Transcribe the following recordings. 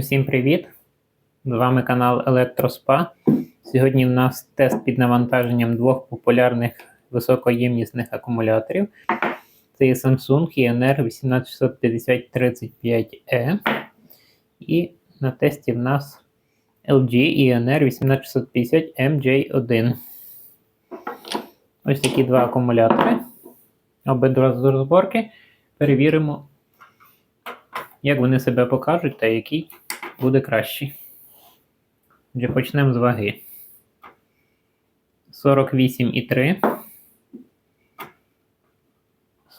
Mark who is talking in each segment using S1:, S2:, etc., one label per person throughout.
S1: Усім привіт! З вами канал Електроспа. Сьогодні в нас тест під навантаженням двох популярних високоємнісних акумуляторів. Це є Samsung ENR 18650-35E. І на тесті в нас LG ENR 18650MJ1. Ось такі два акумулятори. Обидва з розборки. Перевіримо, як вони себе покажуть та який буде кращий. Отже, почнемо з ваги. 48,3.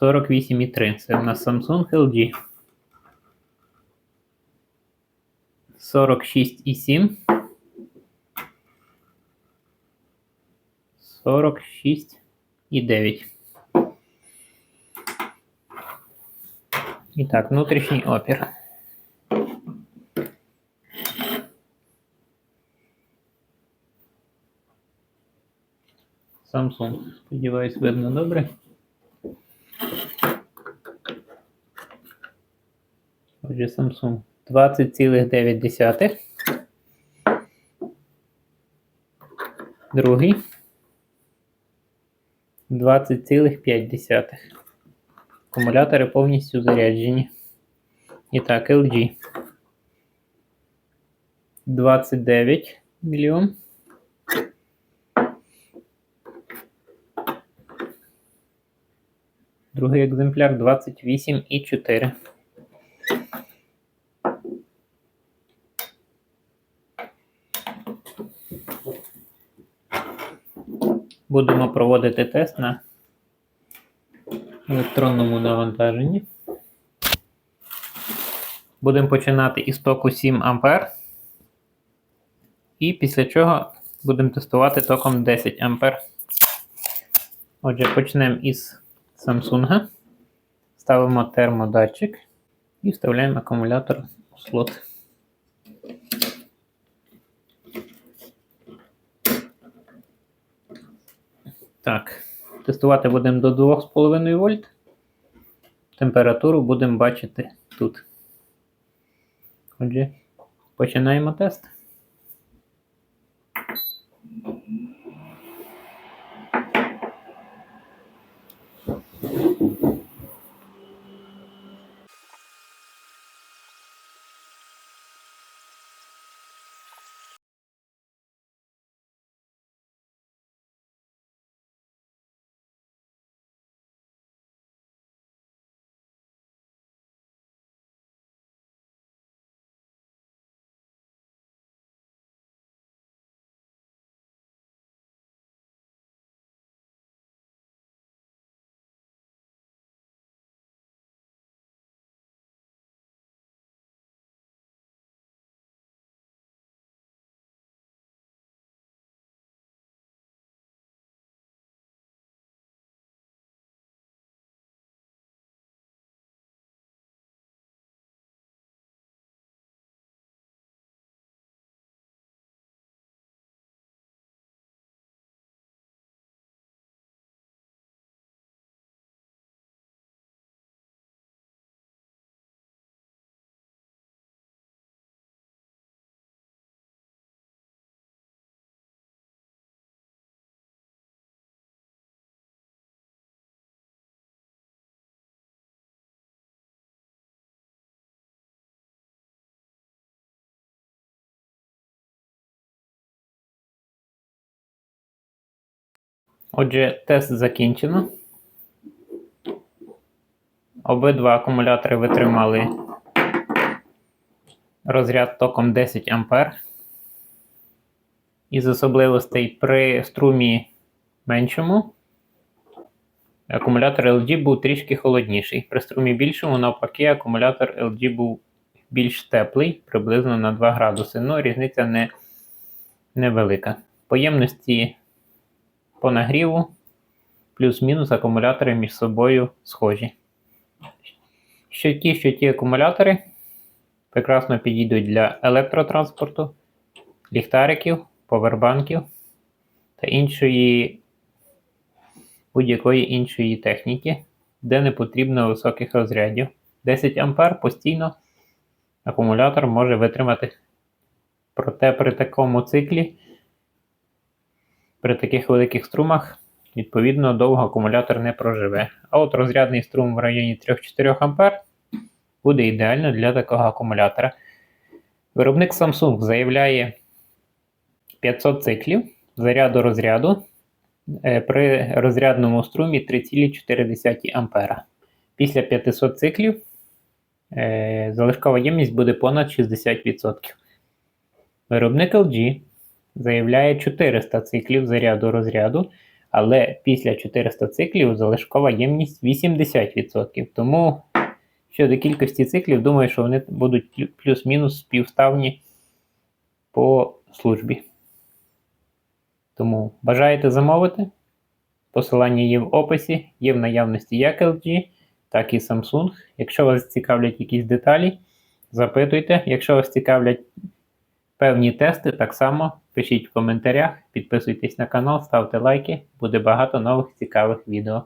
S1: 48,3. Це в нас Samsung LG. 46,7. 46,9. І так, внутрішній опір. Samsung. Сподіваюсь, видно добре. Отже, Samsung 20,9. Другий. 20,5. Акумулятори повністю заряджені. І так, LG. 29 мільйон. Другий екземпляр 28,4. Будемо проводити тест на електронному навантаженні. Будемо починати із току 7 А. І після чого будемо тестувати током 10 А. Отже, почнемо із Samsung. Ставимо термодатчик і вставляємо акумулятор у слот. Так, тестувати будемо до 2,5 вольт. Температуру будемо бачити тут. Отже, починаємо тест. Отже, тест закінчено. Обидва акумулятори витримали розряд током 10 А. Із особливостей при струмі меншому. Акумулятор LG був трішки холодніший. При струмі більшому, навпаки, акумулятор LG був більш теплий, приблизно на 2 градуси. Ну, різниця не невелика. Поємності по нагріву, плюс-мінус акумулятори між собою схожі. Що ті, що ті акумулятори прекрасно підійдуть для електротранспорту, ліхтариків, повербанків та іншої будь-якої іншої техніки, де не потрібно високих розрядів. 10 А постійно акумулятор може витримати. Проте при такому циклі, при таких великих струмах, відповідно, довго акумулятор не проживе. А от розрядний струм в районі 3-4 А буде ідеально для такого акумулятора. Виробник Samsung заявляє 500 циклів заряду розряду е, при розрядному струмі 3,4 А. Після 500 циклів е, залишкова ємність буде понад 60%. Виробник LG заявляє 400 циклів заряду розряду, але після 400 циклів залишкова ємність 80%. Тому щодо кількості циклів, думаю, що вони будуть плюс-мінус співставні по службі. Тому бажаєте замовити? Посилання є в описі, є в наявності як LG, так і Samsung. Якщо вас цікавлять якісь деталі, запитуйте. Якщо вас цікавлять певні тести, так само пишіть в коментарях, підписуйтесь на канал, ставте лайки, буде багато нових цікавих відео.